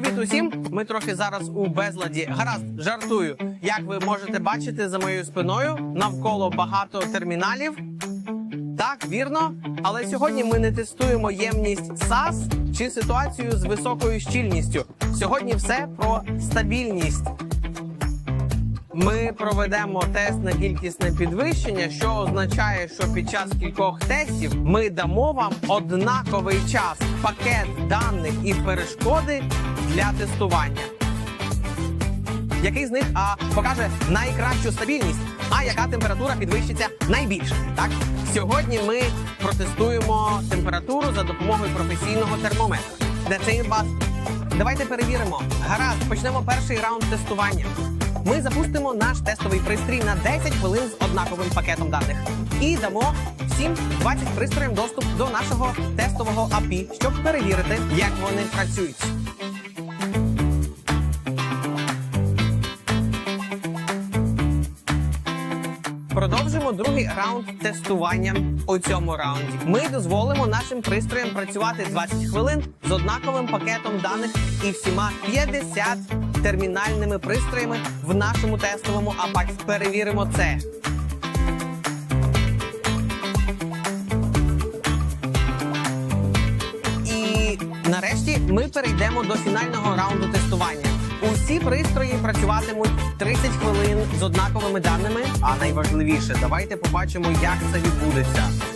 Привіт усім! Ми трохи зараз у безладі. Гаразд, жартую. Як ви можете бачити за моєю спиною, навколо багато терміналів. Так, вірно. Але сьогодні ми не тестуємо ємність SAS чи ситуацію з високою щільністю. Сьогодні все про стабільність. Ми проведемо тест на кількісне підвищення, що означає, що під час кількох тестів ми дамо вам однаковий час, пакет даних і перешкоди для тестування. Який з них а, покаже найкращу стабільність, а яка температура підвищиться найбільше? Так сьогодні ми протестуємо температуру за допомогою професійного термометра. Де цей бас? Давайте перевіримо. Гаразд, почнемо перший раунд тестування. Ми запустимо наш тестовий пристрій на 10 хвилин з однаковим пакетом даних і дамо всім 20 пристроям доступ до нашого тестового API, щоб перевірити, як вони працюють. Продовжимо другий раунд тестування у цьому раунді. Ми дозволимо нашим пристроям працювати 20 хвилин з однаковим пакетом даних і всіма 50 термінальними пристроями в нашому тестовому АПАК. Перевіримо це. І нарешті ми перейдемо до фінального раунду тестування. Усі пристрої працюватимуть 30 хвилин з однаковими даними. А найважливіше, давайте побачимо, як це відбудеться.